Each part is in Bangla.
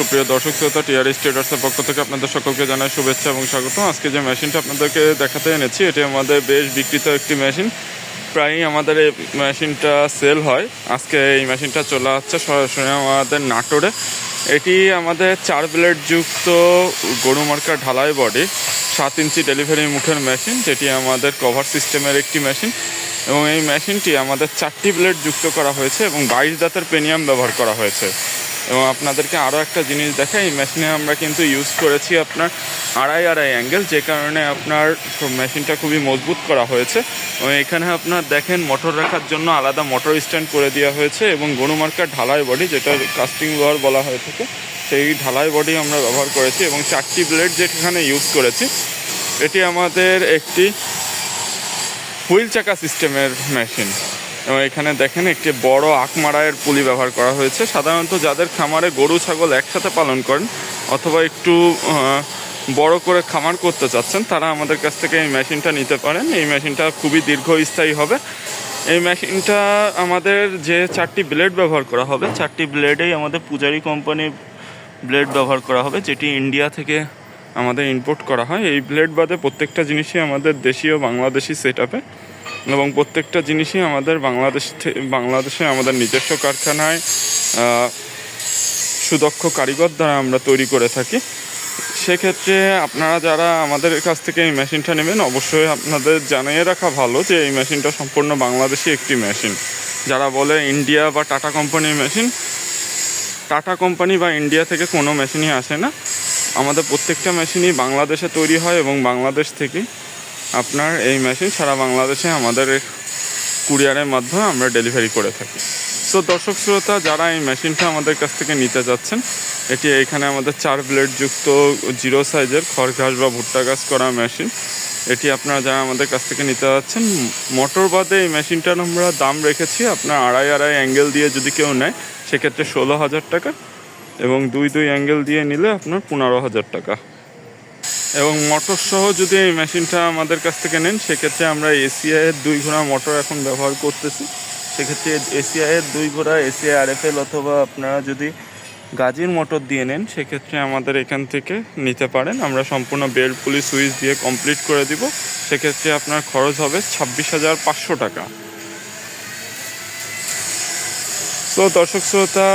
সুপ্রিয় দর্শক, শ্রোতা, টিআর স্টেটার্সের পক্ষ থেকে আপনাদের সকলকে জানাই শুভেচ্ছা এবং স্বাগত আজকে যে মেশিনটা আপনাদেরকে দেখাতে এনেছি, এটি আমাদের বেশ বিকৃত একটি মেশিন। প্রায়ই আমাদের এই মেশিনটা সেল হয়। আজকে এই মেশিনটা চলে আসছে সরাসরি আমাদের নাটোরে। এটি আমাদের চার ব্লেড যুক্ত গরু মার্কা ঢালাই বডি, সাত ইঞ্চি ডেলিভারি মুখের মেশিন, যেটি আমাদের কভার সিস্টেমের একটি মেশিন। এবং এই মেশিনটি আমাদের চারটি ব্লেড যুক্ত করা হয়েছে এবং বাইশ দাঁতের পেনিয়াম ব্যবহার করা হয়েছে। এবং আপনাদেরকে আরও একটা জিনিস দেখাই এই মেশিনে আমরা কিন্তু ইউজ করেছি আপনার আড়াই আড়াই অ্যাঙ্গেল যে কারণে আপনার মেশিনটা খুবই মজবুত করা হয়েছে। এবং এখানে আপনার দেখেন মোটর রাখার জন্য আলাদা মোটর স্ট্যান্ড করে দেওয়া হয়েছে এবং গরুমার্কার ঢালাই বডি যেটা কাস্টিং লোয়ার বলা হয়ে থাকে, সেই ঢালাই বডি আমরা ব্যবহার করেছি এবং চারটি ব্লেড যেখানে ইউজ করেছি, এটি আমাদের একটি হুইল চাকা সিস্টেমের মেশিন এবং এখানে দেখেন একটি বড় আকমারায়ের পুলি ব্যবহার করা হয়েছে। সাধারণত যাদের খামারে গরু, ছাগল একসাথে পালন করেন অথবা একটু বড় করে খামার করতে চাচ্ছেন, তারা আমাদের কাছ থেকে এই মেশিনটা নিতে পারেন। এই মেশিনটা খুবই দীর্ঘস্থায়ী হবে। এই মেশিনটা আমাদের যে চারটি ব্লেড ব্যবহার করা হবে, চারটি ব্লেডেই আমাদের পূজারি কোম্পানির ব্লেড ব্যবহার করা হবে, যেটি ইন্ডিয়া থেকে আমাদের ইম্পোর্ট করা হয়। এই ব্লেড বাদে প্রত্যেকটা জিনিসই আমাদের দেশীয়, বাংলাদেশি সেট আপে এবং প্রত্যেকটা জিনিসই আমাদের বাংলাদেশ বাংলাদেশে আমাদের নিজস্ব কারখানায় সুদক্ষ কারিগর দ্বারা আমরা তৈরি করে থাকি। সেক্ষেত্রে আপনারা যারা আমাদের কাছ থেকে এই মেশিনটা নেবেন, অবশ্যই আপনাদের জানিয়ে রাখা ভালো যে এই মেশিনটা সম্পূর্ণ বাংলাদেশি একটি মেশিন। যারা বলে ইন্ডিয়া বা টাটা কোম্পানির মেশিন, টাটা কোম্পানি বা ইন্ডিয়া থেকে কোনো মেশিনই আসে না। আমাদের প্রত্যেকটা মেশিনই বাংলাদেশে তৈরি হয় এবং বাংলাদেশ থেকে আপনার এই মেশিন সারা বাংলাদেশে আমাদের কুরিয়ারের মাধ্যমে আমরা ডেলিভারি করে থাকি। সো দর্শক শ্রোতা, যারা এই মেশিনটা আমাদের কাছ থেকে নিতে যাচ্ছেন, এটি এখানে আমাদের চার যুক্ত জিরো সাইজের খড় ঘাস বা ভুট্টা গাছ করা মেশিন এটি আপনারা যারা আমাদের কাছ থেকে নিতে যাচ্ছেন, মোটর বাদে এই মেশিনটার আমরা দাম রেখেছি আপনার আড়াই আড়াই অ্যাঙ্গেল দিয়ে যদি কেউ নেয়, সেক্ষেত্রে ষোলো হাজার টাকা এবং দুই দুই অ্যাঙ্গেল দিয়ে নিলে আপনার পনেরো হাজার টাকা। এবং মোটর সহ যদি এই মেশিনটা আমাদের কাছ থেকে নেন, সেক্ষেত্রে আমরা এসিআইয়ের দুই ঘোড়া মোটর এখন ব্যবহার করতেছি। সেক্ষেত্রে এসিআইয়ের দুই ঘোড়া এসিআই আরএফএল অথবা আপনারা যদি গাজির মোটর দিয়ে নেন, সেক্ষেত্রে আমাদের এখান থেকে নিতে পারেন। আমরা সম্পূর্ণ বেল্ট পুলি সুইচ দিয়ে কমপ্লিট করে দিব। সেক্ষেত্রে আপনার খরচ হবে ছাব্বিশ হাজার পাঁচশো টাকা। তো দর্শক শ্রোতা,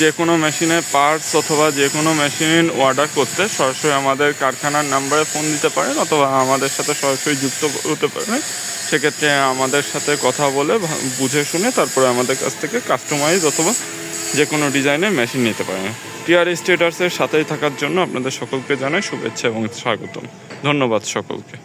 যে কোনো মেশিনের পার্টস অথবা যে কোনো মেশিন অর্ডার করতে সরাসরি আমাদের কারখানার নাম্বারে ফোন দিতে পারেন অথবা আমাদের সাথে সরাসরি যুক্ত হতে পারেন। সেক্ষেত্রে আমাদের সাথে কথা বলে, বুঝে শুনে তারপরে আমাদের কাছ থেকে কাস্টমাইজ অথবা যে কোনো ডিজাইনের মেশিন নিতে পারেন। টিআর স্টেটাসের সাথেই থাকার জন্য আপনাদের সকলকে জানাই শুভেচ্ছা এবং স্বাগতম। ধন্যবাদ সকলকে।